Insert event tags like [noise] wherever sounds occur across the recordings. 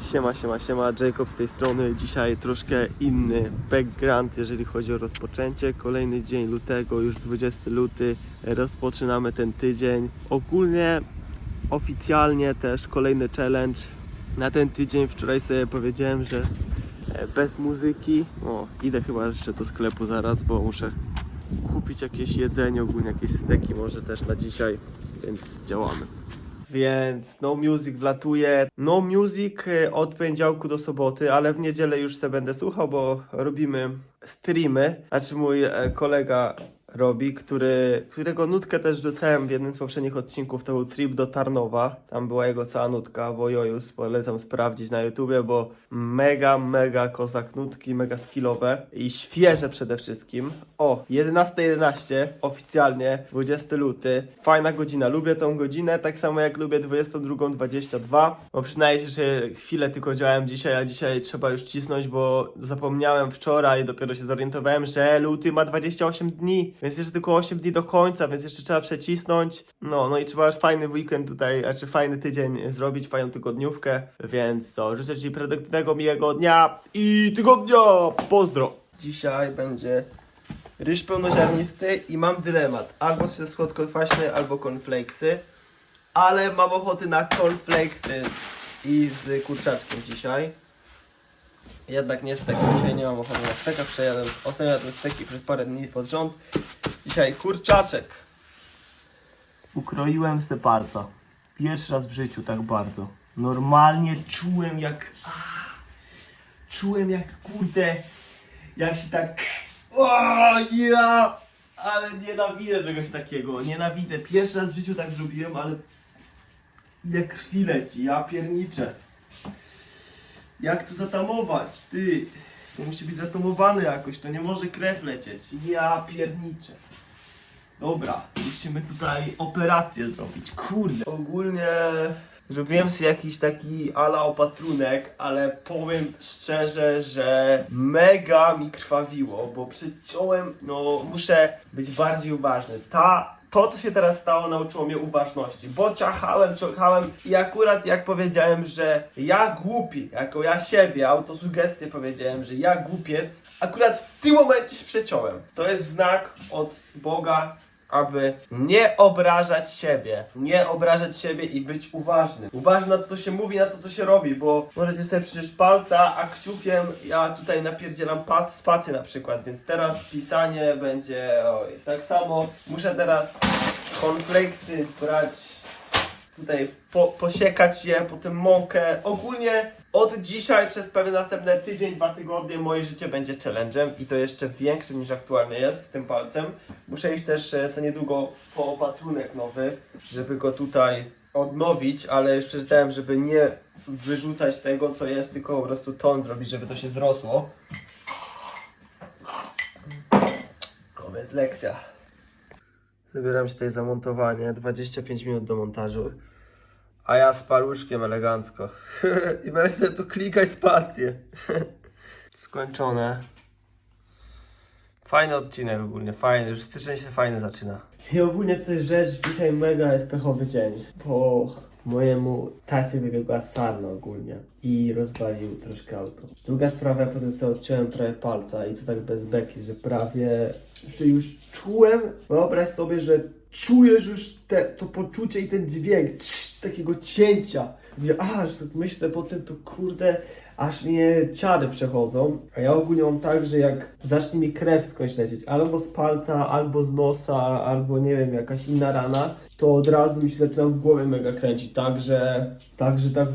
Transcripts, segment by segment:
Siema, siema, siema, Jacob z tej strony. Dzisiaj troszkę inny background, jeżeli chodzi o rozpoczęcie. Kolejny dzień lutego, już 20 luty. Rozpoczynamy ten tydzień. Ogólnie, oficjalnie też kolejny challenge na ten tydzień. Wczoraj sobie powiedziałem, że e, bez muzyki. O, idę chyba jeszcze do sklepu zaraz, bo muszę kupić jakieś jedzenie, ogólnie jakieś steki może też na dzisiaj, więc działamy. Więc No Music wlatuje. No Music e, od poniedziałku do soboty, ale w niedzielę już se będę słuchał, bo robimy streamy. Znaczy mój e, kolega robi, który, którego nutkę też rzucałem w jednym z poprzednich odcinków, to był trip do Tarnowa. Tam była jego cała nutka, Wojojus, polecam sprawdzić na YouTubie, bo mega, mega kozak nutki, mega skillowe i świeże przede wszystkim. O, 11.11 oficjalnie, 20 luty. Fajna godzina, lubię tą godzinę, tak samo jak lubię 22.22, bo przyznaję się, że chwilę tylko działałem dzisiaj, a dzisiaj trzeba już cisnąć, bo zapomniałem wczoraj, dopiero się zorientowałem, że luty ma 28 dni, więc jeszcze tylko 8 dni do końca, więc jeszcze trzeba przecisnąć. No, no i trzeba fajny weekend tutaj, znaczy fajny tydzień zrobić, fajną tygodniówkę, więc co, życzę Ci produktywnego, miłego dnia i tygodnia! Pozdro! Dzisiaj będzie ryż pełnoziarnisty i mam dylemat, albo ze słodko-kwaśne, albo cornflakesy, ale mam ochoty na cornflakesy i z kurczaczkiem dzisiaj. Jednak nie stek, dzisiaj nie mam ochoty na steka, przejadłem, ostatnio jadłem steki przez parę dni pod rząd. Dzisiaj kurczaczek. Ukroiłem se parca. Pierwszy raz w życiu tak bardzo. Normalnie czułem jak... Ah, czułem jak kurde... Jak się tak... O, ja! Ale nienawidzę czegoś takiego. Nienawidzę. Pierwszy raz w życiu tak zrobiłem, ale... Ile krwi leci, ja pierniczę. Jak to zatamować? Ty, to musi być zatamowane jakoś, to nie może krew lecieć. Ja pierniczę. Dobra, musimy tutaj operację zrobić. Kurde. Ogólnie zrobiłem sobie jakiś taki ala opatrunek, ale powiem szczerze, że mega mi krwawiło, bo przyciąłem, no muszę być bardziej uważny. Ta to, co się teraz stało, nauczyło mnie uważności, bo ciachałem, ciachałem i akurat jak powiedziałem, że ja głupi, jako ja siebie, autosugestię powiedziałem, że ja głupiec, akurat w tym momencie się przeciąłem. To jest znak od Boga, aby nie obrażać siebie, nie obrażać siebie i być uważnym. Uważny na to, co się mówi, na to, co się robi, bo możecie sobie przecież palca, a kciukiem ja tutaj napierdzielam pac, spację na przykład, więc teraz pisanie będzie, oj, tak samo muszę teraz konfleksy brać tutaj po, posiekać je, potem mąkę. Ogólnie od dzisiaj przez pewien następny tydzień, dwa tygodnie moje życie będzie challenge'em i to jeszcze większym niż aktualnie jest z tym palcem. Muszę iść też e, co niedługo po opatrunek nowy, żeby go tutaj odnowić, ale już przeczytałem, żeby nie wyrzucać tego co jest, tylko po prostu ton zrobić, żeby to się zrosło. O, więc lekcja. Zabieram się tutaj za montowanie, 25 minut do montażu. A ja z paluszkiem elegancko. [laughs] I będę sobie tu klikać spację. [laughs] Skończone. Fajny odcinek ogólnie, fajny. Już styczeń się fajny zaczyna. I ogólnie coś rzecz, dzisiaj mega jest pechowy dzień. Po mojemu tacie wybiegła sarna ogólnie i rozwalił troszkę auto. Druga sprawa, ja potem sobie odciąłem prawie palca i to tak bez beki, że prawie, że już czułem, wyobraź sobie, że czujesz już te, to poczucie i ten dźwięk trz, takiego cięcia. Gdzie aż tak myślę potem to kurde, aż mnie ciary przechodzą. A ja ogólnie mam tak, że jak zacznie mi krew skądś lecieć, albo z palca, albo z nosa, albo nie wiem, jakaś inna rana, to od razu mi się zaczyna w głowie mega kręcić. Także, także tak.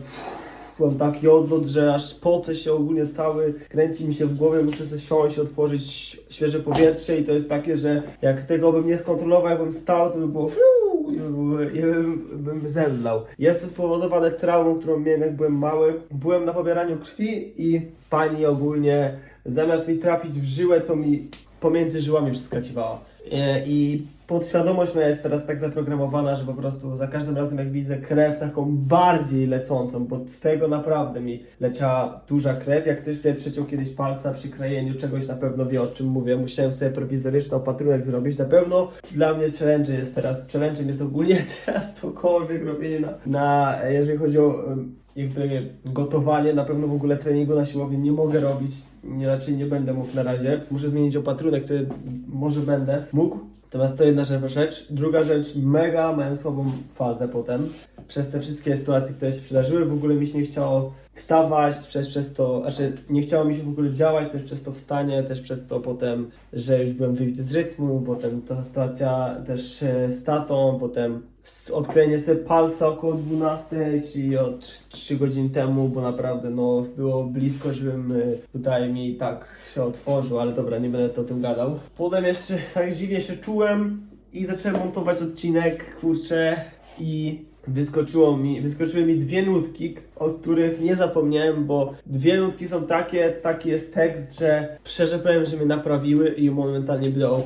Mam taki odlot, że aż poce się ogólnie cały, kręci mi się w głowie, muszę sobie siąść, otworzyć świeże powietrze i to jest takie, że jak tego bym nie skontrolował, jakbym stał, to by było fiu, i by- i bym, bym zemdlał. Jest to spowodowane traumą, którą miałem jak byłem mały. Byłem na pobieraniu krwi i pani ogólnie zamiast mi trafić w żyłę, to mi pomiędzy żyłami przeskakiwała. E, I podświadomość moja jest teraz tak zaprogramowana, że po prostu za każdym razem jak widzę krew taką bardziej lecącą, bo z tego naprawdę mi leciała duża krew. Jak ktoś sobie przeciął kiedyś palca przy krajeniu czegoś, na pewno wie o czym mówię. Musiałem sobie prowizoryczny opatrunek zrobić. Na pewno dla mnie challenge jest teraz, challenge jest ogólnie [laughs] teraz cokolwiek robienie na, na jeżeli chodzi o jakby gotowanie, na pewno w ogóle treningu na siłowni nie mogę robić, nie, raczej nie będę mógł na razie. Muszę zmienić opatrunek, wtedy może będę mógł. Natomiast to jedna rzecz. Druga rzecz, mega miałem słabą fazę potem. Przez te wszystkie sytuacje, które się przydarzyły, w ogóle mi się nie chciało wstawać, przez, przez to, znaczy nie chciało mi się w ogóle działać, też przez to wstanie, też przez to potem, że już byłem wybity z rytmu, potem ta sytuacja też e, z tatą, potem s- odklejenie sobie palca około 12, czyli od 3 godzin temu, bo naprawdę no, było blisko, żebym y, tutaj mi tak się otworzył, ale dobra, nie będę to o tym gadał. Potem jeszcze tak dziwnie się czułem i zacząłem montować odcinek, kurczę, i wyskoczyło mi, wyskoczyły mi dwie nutki, o których nie zapomniałem, bo dwie nutki są takie, taki jest tekst, że szczerze powiem, że mnie naprawiły i momentalnie mi dało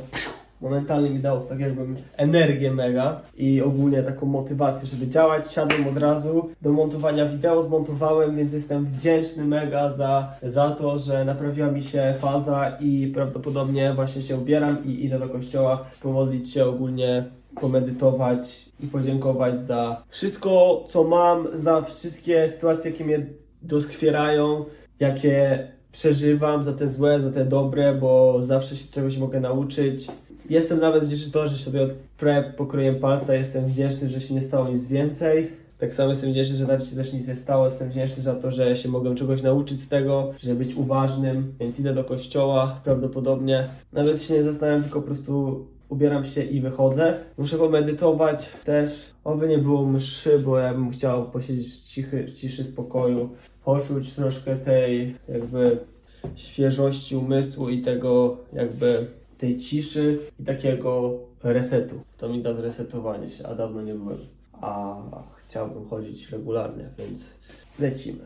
momentalnie mi dał tak jakbym energię mega i ogólnie taką motywację, żeby działać. Siadłem od razu do montowania wideo, zmontowałem, więc jestem wdzięczny mega za, za to, że naprawiła mi się faza i prawdopodobnie właśnie się ubieram i idę do kościoła pomodlić się ogólnie, pomedytować i podziękować za wszystko, co mam, za wszystkie sytuacje, jakie mnie doskwierają, jakie przeżywam, za te złe, za te dobre, bo zawsze się czegoś mogę nauczyć. Jestem nawet wdzięczny to, że sobie od prep pokroję palca, jestem wdzięczny, że się nie stało nic więcej. Tak samo jestem wdzięczny, że nawet się też nic nie stało. Jestem wdzięczny za to, że się mogłem czegoś nauczyć z tego, żeby być uważnym, więc idę do kościoła prawdopodobnie. Nawet się nie zastanawiam, tylko po prostu ubieram się i wychodzę. Muszę pomedytować też. Oby nie było mszy, bo ja bym chciał posiedzieć w cichy, w ciszy spokoju, poczuć troszkę tej jakby świeżości umysłu i tego jakby tej ciszy i takiego resetu. To mi da zresetowanie się, a dawno nie byłem. A chciałbym chodzić regularnie, więc lecimy.